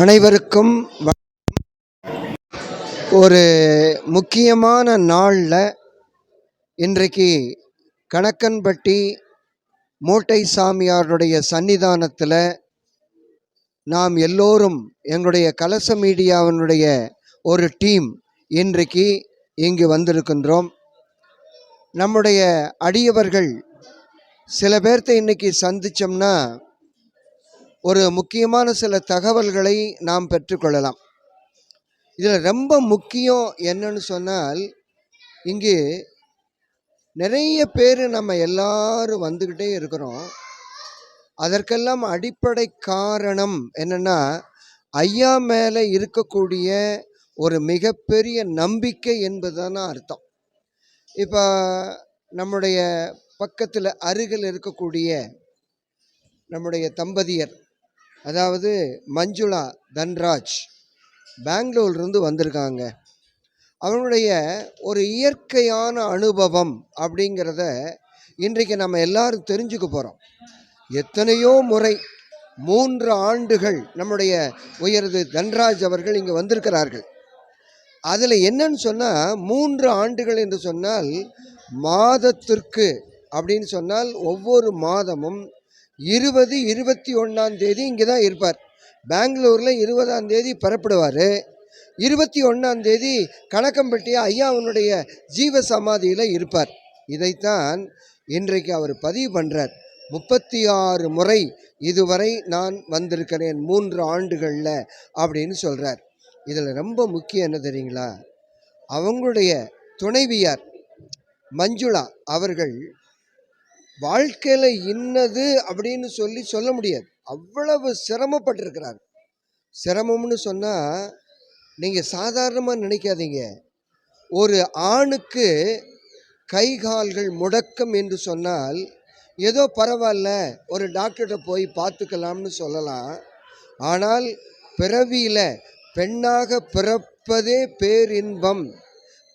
அனைவருக்கும் ஒரு முக்கியமான நாளில் இன்றைக்கு கணக்கன்பட்டி மூட்டை சாமியாருடைய சன்னிதானத்தில் நாம் எல்லோரும் எங்களுடைய கலச மீடியாவினுடைய ஒரு டீம் இன்றைக்கு இங்கு வந்திருக்கின்றோம். நம்முடைய அடியவர்கள் சில பேர்த்த இன்னைக்கு சந்திச்சோம்னா ஒரு முக்கியமான சில தகவல்களை நாம் பெற்றுக்கொள்ளலாம். இதில் ரொம்ப முக்கியம் என்னன்னு சொன்னால் இங்கே நிறைய பேர் நம்ம எல்லாரும் வந்துக்கிட்டே இருக்கிறோம். அதற்கெல்லாம் அடிப்படை காரணம் என்னென்னா ஐயா மேலே இருக்கக்கூடிய ஒரு மிகப்பெரிய நம்பிக்கை என்பதுதான் அர்த்தம். இப்போ நம்முடைய பக்கத்தில் அருகில் இருக்கக்கூடிய நம்முடைய தம்பதியர் அதாவது மஞ்சுளா தன்ராஜ் பெங்களூர்லேருந்து வந்திருக்காங்க. அவனுடைய ஒரு இயற்கையான அனுபவம் அப்படிங்கிறத இன்றைக்கு நம்ம எல்லாரும் தெரிஞ்சுக்க போகிறோம் எத்தனையோ முறை மூன்று ஆண்டுகள் நம்முடைய உயரது தன்ராஜ் அவர்கள் இங்கே வந்திருக்கிறார்கள். அதில் என்னன்னு சொன்னால் மூன்று ஆண்டுகள் என்று சொன்னால் மாதத்திற்கு அப்படின்னு சொன்னால் ஒவ்வொரு மாதமும் இருபது இருபத்தி ஒன்றாம் தேதி இங்கே தான் இருப்பார். பெங்களூரில் இருபதாம் தேதி புறப்படுவார். இருபத்தி ஒன்றாம் தேதி கணக்கம்பட்டி ஐயாவுனுடைய ஜீவ சமாதியில் இருப்பார். இதைத்தான் இன்றைக்கு அவர் பதிவு பண்ணுறார் முப்பத்தி ஆறு முறை இதுவரை நான் வந்திருக்கிறேன் மூன்று ஆண்டுகளில் அப்படின்னு சொல்கிறார் இதில் ரொம்ப முக்கியம் என்ன தெரியுங்களா? அவங்களுடைய துணைவியார் மஞ்சுளா அவர்கள் வாழ்க்கையில் இன்னது அப்படின்னு சொல்லி சொல்ல முடியாது. அவ்வளவு சிரமப்பட்டிருக்கிறார். சிரமம்னு சொன்னால் நீங்கள் சாதாரணமாக நினைக்காதீங்க. ஒரு ஆணுக்கு கை கால்கள் முடக்கம் என்று சொன்னால் ஏதோ பரவாயில்ல ஒரு டாக்டர்கிட்ட போய் பார்த்துக்கலாம்னு சொல்லலாம். ஆனால் பிறவியில் பெண்ணாக பிறப்பதே பேரின்பம்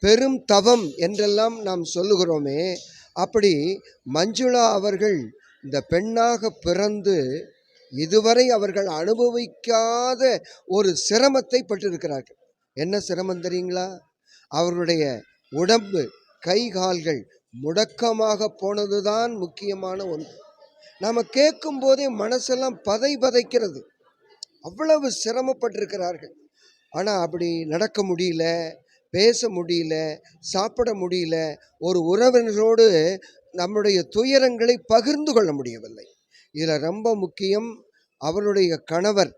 பெரும் தவம் என்றெல்லாம் நாம் சொல்லுகிறோமே அப்படி மஞ்சுளா அவர்கள் இந்த பெண்ணாக பிறந்து இதுவரை அவர்கள் அனுபவிக்காத ஒரு சிரமத்தை பட்டிருக்கிறார்கள் என்ன சிரமம் தெரியுங்களா? அவர்களுடைய உடம்பு கை கால்கள் முடக்கமாக போனதுதான் முக்கியமான ஒன்று. நாம் கேட்கும் போதே மனசெல்லாம் பதை பதைக்கிறது. அவ்வளவு சிரமப்பட்டிருக்கிறார்கள். ஆனால் அப்படி நடக்க முடியல. பேச முடியல சாப்பிட முடியல ஒரு உறவினரோடு நம்முடைய துயரங்களை பகிர்ந்து கொள்ள முடியவில்லை. இதில் ரொம்ப முக்கியம் அவருடைய கணவர்.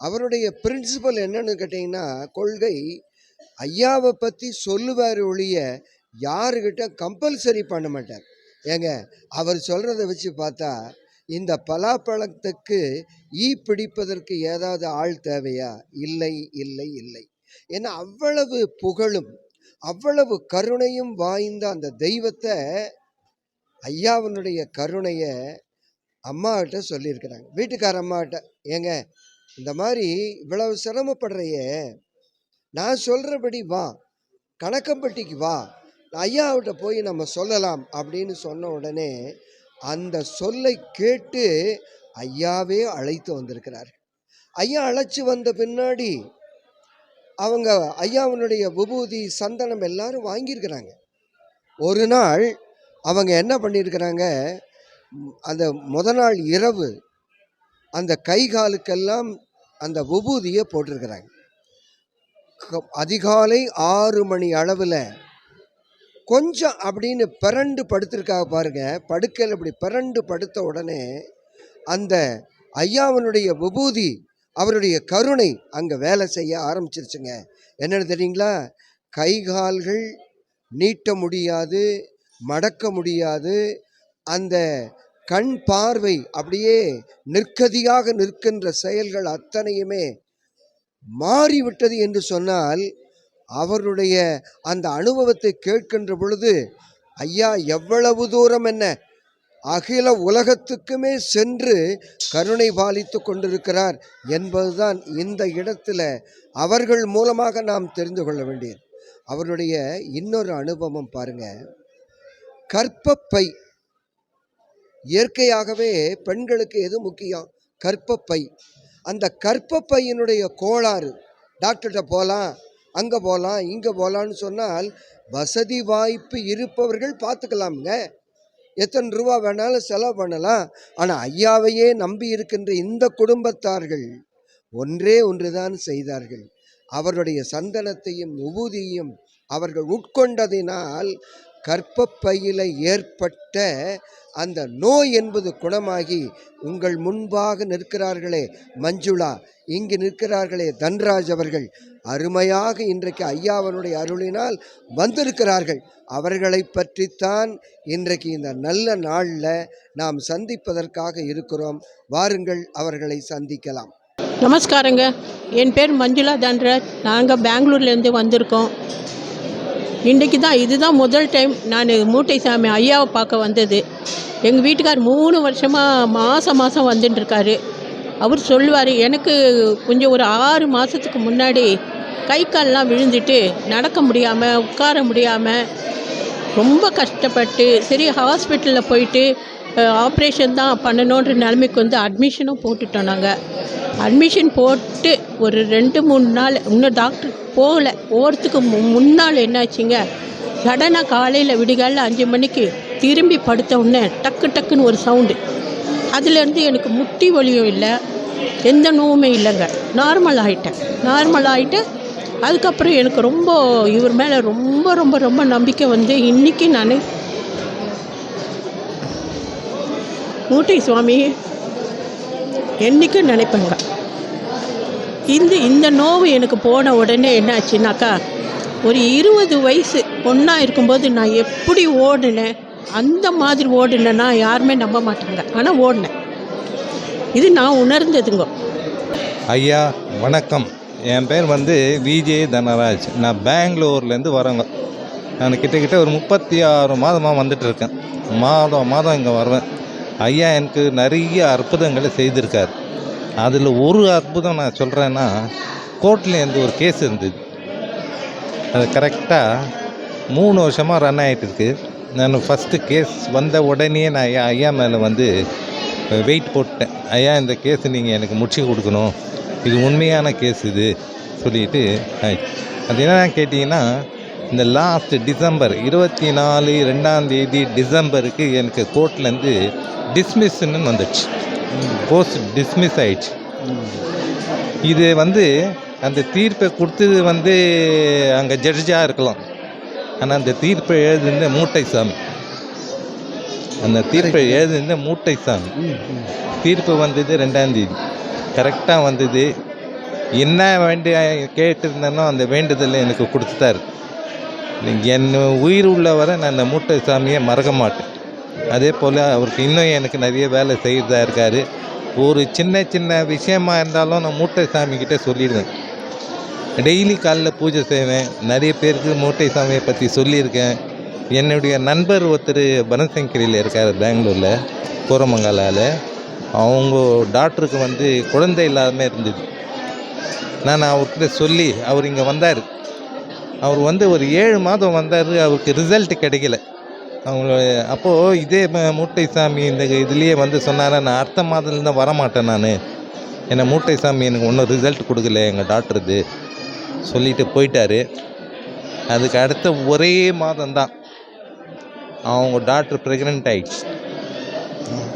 அவருடைய பிரின்சிபல் என்னன்னு கேட்டிங்கன்னா கொள்கை ஐயாவை பற்றி சொல்லுவார் ஒழிய யாருக்கிட்ட கம்பல்சரி பண்ண மாட்டார். ஏங்க அவர் சொல்கிறத வச்சு பார்த்தா இந்த பலாப்பழத்துக்கு ஈ பிடிப்பதற்கு ஏதாவது ஆள் தேவையா? இல்லை இல்லை இல்லை. ஏன்னா அவ்வளவு புகழும் அவ்வளவு கருணையும் வாய்ந்த அந்த தெய்வத்தை ஐயாவினுடைய கருணையை அம்மாகிட்ட சொல்லியிருக்கிறாங்க. வீட்டுக்கார அம்மாகிட்ட ஏங்க இந்த மாதிரி இவ்வளவு சிரமப்படுறையே நான் சொல்கிறபடி வா கணக்கம்பட்டிக்கு வா. ஐயாவிட்ட போய் நம்ம சொல்லலாம் அப்படின்னு சொன்ன உடனே அந்த சொல்லை கேட்டு ஐயாவே அழைத்து வந்திருக்கிறார். ஐயா அழைச்சி வந்த பின்னாடி அவங்க ஐயாவினுடைய விபூதி சந்தனம் எல்லாரும் வாங்கியிருக்கிறாங்க. ஒரு நாள் அவங்க என்ன பண்ணியிருக்கிறாங்க? அந்த முத நாள் இரவு அந்த கை காலுக்கெல்லாம் அந்த விபூதியை போட்டிருக்கிறாங்க. அதிகாலை ஆறு மணி அளவில் கொஞ்சம் அப்படின்னு பிறண்டு படுத்திருக்காக பாருங்க. படுக்கையில் இப்படி பிறண்டு படுத்த உடனே அந்த ஐயாவனுடைய விபூதி அவருடைய கருணை அங்கே வேலை செய்ய ஆரம்பிச்சிருச்சுங்க. என்னென்னு தெரியுங்களா? கை கால்கள் நீட்ட முடியாது மடக்க முடியாது. அந்த கண் பார்வை அப்படியே நிற்கதியாக நிற்கின்ற செயல்கள் அத்தனையுமே மாறிவிட்டது என்று சொன்னால் அவருடைய அந்த அனுபவத்தை கேட்கின்ற பொழுது ஐயா எவ்வளவு தூரம் என்ன அகில உலகத்துக்குமே சென்று கருணை பாலித்து கொண்டிருக்கிறார் என்பதுதான் இந்த இடத்துல அவர்கள் மூலமாக நாம் தெரிந்து கொள்ள வேண்டியது. அவருடைய இன்னொரு அனுபவம் பாருங்க. கற்பப்பை இயற்கையாகவே பெண்களுக்கு எது முக்கியம்? கற்பப்பை. அந்த கற்பப்பையினுடைய கோளாறு டாக்டர்கிட்ட போகலாம் அங்கே போகலாம் இங்கே போகலான்னு சொன்னால் வசதி வாய்ப்பு இருப்பவர்கள் பார்த்துக்கலாமுங்க. எத்தனை ரூபா வேணாலும் செலவு பண்ணலாம். ஆனால் ஐயாவையே நம்பி இருக்கின்ற இந்த குடும்பத்தார்கள் ஒன்றே ஒன்றுதான் செய்தார்கள். அவருடைய சந்தனத்தையும் உபூதியையும் அவர்கள் உட்கொண்டதினால் கற்பப்பையில் ஏற்பட்ட அந்த நோய் என்பது குணமாகி உங்கள் முன்பாக நிற்கிறார்களே மஞ்சுளா. இங்கு நிற்கிறார்களே தன்ராஜ் அவர்கள். அருமையாக இன்றைக்கு ஐயாவனுடைய அருளினால் வந்திருக்கிறார்கள். அவர்களை பற்றித்தான் இன்றைக்கு இந்த நல்ல நாளில் நாம் சந்திப்பதற்காக இருக்கிறோம். வாருங்கள் அவர்களை சந்திக்கலாம். நமஸ்காரங்க. என் பேர் மஞ்சுளா தன்ராஜ். நாங்கள் பெங்களூர்லேருந்து வந்திருக்கோம். இன்றைக்கி தான் இதுதான் முதல் டைம் நான் மூட்டை சாமி ஐயாவை பார்க்க வந்தது. எங்கள் வீட்டுக்கார் மூணு வருஷமாக மாதம் மாதம் வந்துட்டுருக்காரு. அவர் சொல்லுவார் எனக்கு கொஞ்சம் ஒரு ஆறு மாதத்துக்கு முன்னாடி கை கால்லாம் விழுந்துட்டு நடக்க முடியாமல் உட்கார முடியாமல் ரொம்ப கஷ்டப்பட்டு சரி ஹாஸ்பிட்டலில் போயிட்டு ஆப்ரேஷன் தான் பண்ணணுன்ற நிலைமைக்கு வந்து அட்மிஷனும் போட்டுட்டோம் நாங்கள் அட்மிஷன் போட்டு ஒரு ரெண்டு மூணு நாள் இன்னும் டாக்டர் போகல. போகிறதுக்கு மு முன்னால் என்னாச்சுங்க? சடனாக காலையில் விடிகாலில் அஞ்சு மணிக்கு திரும்பி படுத்த உடனே டக்கு டக்குன்னு ஒரு சவுண்டு. அதுலேருந்து எனக்கு முட்டி வலியும் இல்லை. எந்த நோவுமே இல்லைங்க. நார்மல் ஆகிட்டேன் நார்மல் ஆகிட்டு அதுக்கப்புறம் எனக்கு ரொம்ப இவர் மேலே ரொம்ப ரொம்ப ரொம்ப நம்பிக்கை வந்து இன்றைக்கி நான் மூட்டை சுவாமி என்றைக்கும் நினைப்பேங்க. இந்த இந்த நோவு எனக்கு போன உடனே என்னாச்சுனாக்கா ஒரு இருபது வயசு பொண்ணாக இருக்கும்போது நான் எப்படி ஓடினேன் அந்த மாதிரி ஓடினேன்னா யாருமே நம்ப மாட்டாங்க. ஆனால் ஓடினேன். இது நான் உணர்ந்ததுங்க. ஐயா வணக்கம். என் பேர் வந்து விஜே தனராஜ். நான் பெங்களூர்லேருந்து வரேங்க. நான் கிட்டக்கிட்ட ஒரு முப்பத்தி ஆறு மாதமாக வந்துட்டுருக்கேன். மாதம் மாதம் இங்கே வருவேன். ஐயா எனக்கு நிறைய அற்புதங்களை செய்திருக்கார். அதில் ஒரு அற்புதம் நான் சொல்கிறேன்னா கோர்ட்லேருந்து ஒரு கேஸ் இருந்தது. அது கரெக்டாக மூணு வருஷமாக ரன் ஆகிட்டு இருக்கு. நான் ஃபஸ்ட்டு கேஸ் வந்த உடனே நான் ஐயா ஐயா மேலே வந்து வெயிட் போட்டேன். ஐயா இந்த கேஸ் நீங்கள் எனக்கு முடிச்சு கொடுக்கணும். இது உண்மையான கேஸ் இது சொல்லிட்டு அது என்னென்ன கேட்டிங்கன்னா இந்த லாஸ்ட் டிசம்பர் இருபத்தி நாலு ரெண்டாம் தேதி டிசம்பருக்கு எனக்கு கோர்ட்லேருந்து டிஸ்மிஸ்ன்னு வந்துடுச்சு. போஸ்ட் டிஸ்மிஸ் ஆயிடுச்சு. இது வந்து அந்த தீர்ப்பை கொடுத்தது வந்து அங்கே ஜட்ஜாக இருக்கலாம். ஆனால் அந்த தீர்ப்பை எழுதுன மூட்டை சாமி. அந்த தீர்ப்பை எழுதுன மூட்டை சாமி. தீர்ப்பு வந்தது ரெண்டாம் தேதி. கரெக்டாக வந்தது. என்ன வேண்டிய கேட்டிருந்தேனோ அந்த வேண்டுதலை எனக்கு கொடுத்துட்டாரு. என் உயிர் உள்ள வரை நான் அந்த மூட்டை சாமியை மறக்க மாட்டேன். அதே போல் அவருக்கு இன்னும் எனக்கு நிறைய வேலை செய்கிறதா இருக்கார். ஒரு சின்ன சின்ன விஷயமா இருந்தாலும் நான் மூட்டை சாமிக்கிட்ட சொல்லிடுவேன். டெய்லி காலைல பூஜை செய்வேன். நிறைய பேருக்கு மூட்டை சாமியை பற்றி சொல்லியிருக்கேன். என்னுடைய நண்பர் ஒருத்தர் பனசங்கரியில் இருக்கார் பெங்களூரில் கோரமங்கலால். அவங்க டாக்டருக்கு வந்து குழந்தை இல்லாமல் இருந்தது. நான் அவர்கிட்ட சொல்லி அவர் இங்கே வந்தார். அவர் வந்து ஒரு ஏழு மாதம் வந்தார். அவருக்கு ரிசல்ட் கிடைக்கல. அவங்க அப்போது இதே மூட்டை சாமி இந்த இதுலேயே வந்து சொன்னாரா நான் அடுத்த மாதத்துலேருந்து வர மாட்டேன் நான். என்னை மூட்டை சாமி எனக்கு ஒன்றும் ரிசல்ட் கொடுக்கல எங்கள் டாக்டர் இது சொல்லிட்டு போயிட்டாரு. அதுக்கு அடுத்த ஒரே மாதம்தான் அவங்க டாக்டர் ப்ரெக்னென்ட் ஆயிடுச்சு.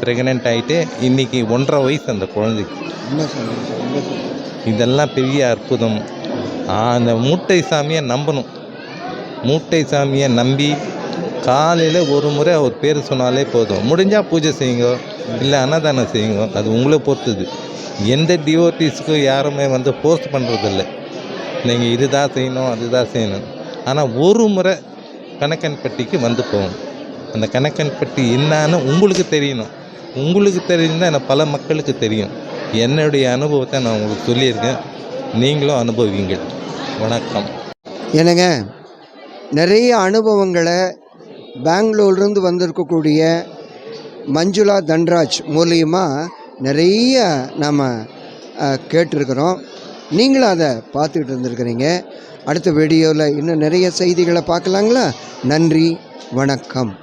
ப்ரெக்னென்ட் ஆகிட்டு இன்றைக்கி ஒன்றரை வயசு அந்த குழந்தைக்கு. இதெல்லாம் பெரிய அற்புதம். அந்த மூட்டை சாமியை நம்பணும். மூட்டை சாமியை நம்பி காலையில் ஒரு முறை அவர் பேர் சொன்னாலே போதும். முடிஞ்சால் பூஜை செய்யுங்க. இல்லை அன்னதானம் செய்யுங்க. அது உங்களை பொறுத்தது. எந்த டிவோட்டிஸ்க்கும் யாருமே வந்து ஃபோர்ஸ் பண்ணுறதில்ல நீங்கள் இதுதான் செய்யணும் அதுதான் செய்யணும். ஆனால் ஒரு முறை கணக்கன்பட்டிக்கு வந்து போகணும். அந்த கணக்கன்பட்டி என்னான்னு உங்களுக்கு தெரியணும். உங்களுக்கு தெரிஞ்சால் எனக்கு பல மக்களுக்கு தெரியும். என்னுடைய அனுபவத்தை நான் உங்களுக்கு சொல்லியிருக்கேன். நீங்களும் அனுபவிங்கள் வணக்கம். என்னங்க? நிறைய அனுபவங்களை பெங்களூர்லேருந்து வந்திருக்கக்கூடிய மஞ்சுளா தன்ராஜ் மூலியமாக நிறைய நாம் கேட்டிருக்கிறோம். நீங்களும் அதை பார்த்துக்கிட்டு இருந்திருக்கிறீங்க. அடுத்த வீடியோவில் இன்னும் நிறைய செய்திகளை பார்க்கலாங்களா? நன்றி வணக்கம்.